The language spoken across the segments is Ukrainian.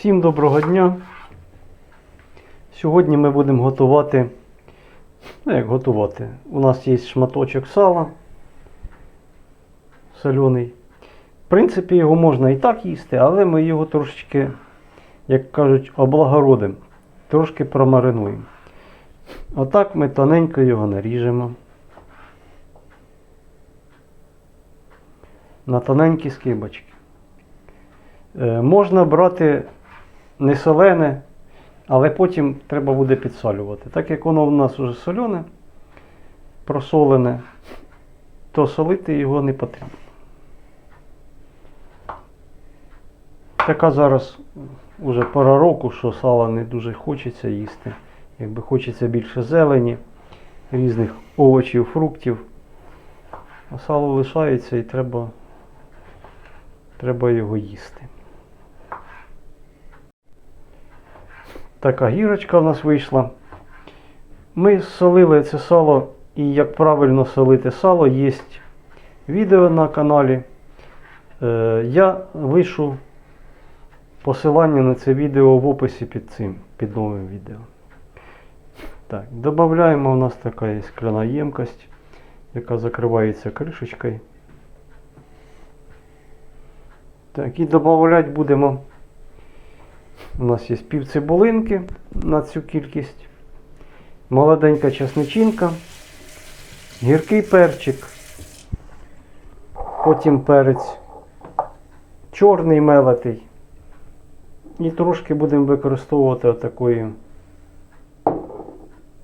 Всім доброго дня. Сьогодні ми будемо готувати. Ну, як готувати? У нас є шматочок сала соляний. В принципі, його можна і так їсти, але ми його трошечки, як кажуть, облагородимо. Трошки промаринуємо. Отак ми тоненько його наріжемо. На тоненькі скибочки. Е, можна брати не солене, але потім треба буде підсолювати. Так як воно в нас вже солене, просолене, то солити його не потрібно. Така зараз уже пора року, що сала не дуже хочеться їсти. Якби хочеться більше зелені, різних овочів, фруктів. А сало лишається і треба, треба його їсти. Така гірочка в нас вийшла. Ми солили це сало і як правильно солити сало, є відео на каналі. Е, я лишу посилання на це відео в описі під цим, під новим відео. Так, додаємо у нас така є скляна ємкость, яка закривається кришечкою. Так, і додавати будемо. У нас є пів цибулинки на цю кількість. Молоденька чесничинка, гіркий перчик, потім перець, чорний мелатий. І трошки будемо використовувати отакої,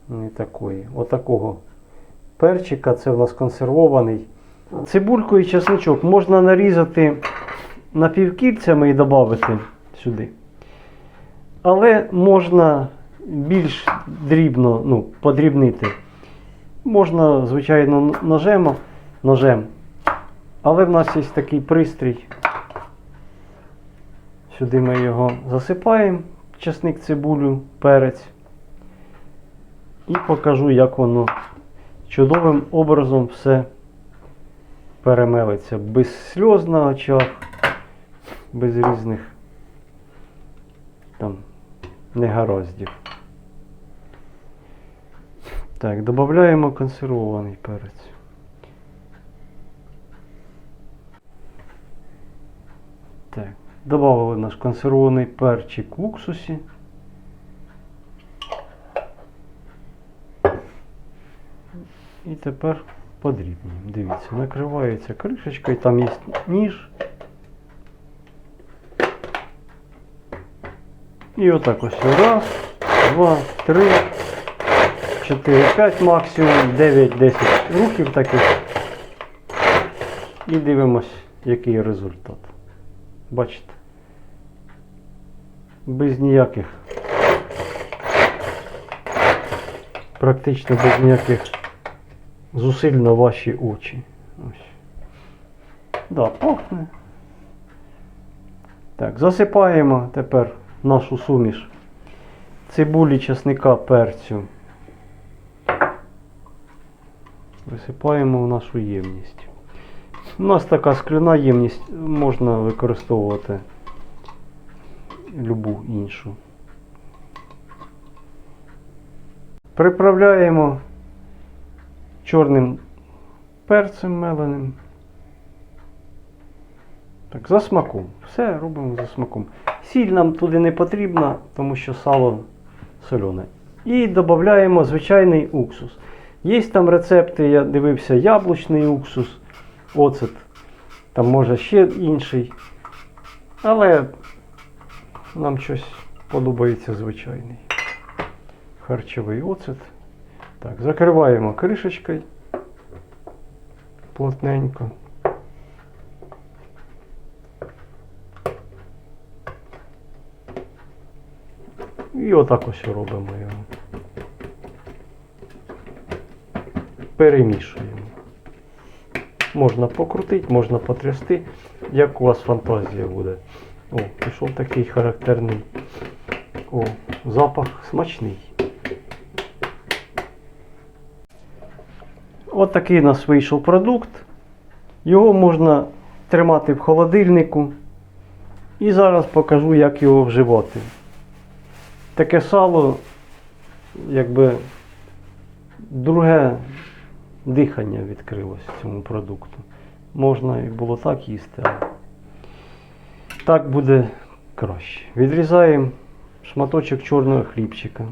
не такої, отакого перчика, це в нас консервований. Цибульку і чесничок можна нарізати напівкільцями і додати сюди. Але можна більш дрібно ну, подрібнити. Можна, звичайно, ножем, ножем. Але в нас є такий пристрій. Сюди ми його засипаємо, чесник, цибулю, перець. І покажу, як воно чудовим образом все перемелиться. Без сльоз на очах, без різних там негараздів. Так, додаємо консервований перець. Так, додали наш консервований перчик в уксусі. І тепер подрібнюємо. Дивіться, накривається кришечкою, там є ніж. І отак ось раз, два, три, чотири, п'ять максимум, 9-10 рухів таких. І дивимось, який результат. Бачите? Без ніяких. Практично без ніяких зусиль на ваші очі. Ось. Да, пахне. Так, засипаємо тепер нашу суміш цибулі, чесника, перцю. Висипаємо в нашу ємність. У нас така скляна ємність, можна використовувати любу іншу. Приправляємо чорним перцем меленим. Так, за смаком. Все робимо за смаком. Сіль нам туди не потрібна, тому що сало солене. І додаємо звичайний уксус. Є там рецепти, я дивився, яблучний уксус, оцет. Там може ще інший. Але нам щось подобається звичайний. Харчовий оцет. Так, закриваємо кришечкою плотненько. І отак ось робимо його. Перемішуємо. Можна покрутити, можна потрясти, як у вас фантазія буде. О, пішов такий характерний. О, запах смачний. От такий у нас вийшов продукт. Його можна тримати в холодильнику І зараз покажу, як його вживати. Таке сало, якби друге дихання відкрилось цьому продукту. Можна і було так їсти, але так буде краще. Відрізаємо шматочок чорного хлібчика.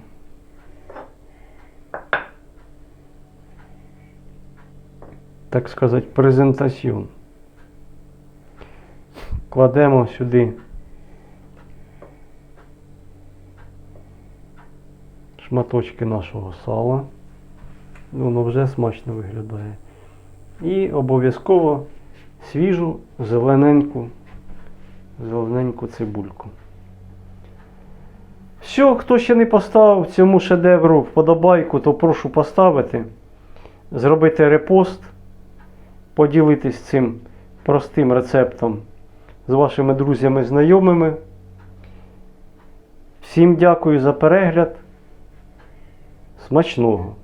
Так сказати, презентаціон. Кладемо сюди шматочки нашого сала. Воно вже смачно виглядає. І обов'язково свіжу зелененьку, зелененьку цибульку. Все, хто ще не поставив цьому шедевру вподобайку, то прошу поставити, зробити репост, поділитись цим простим рецептом з вашими друзями, знайомими. Всім дякую за перегляд. Смачного!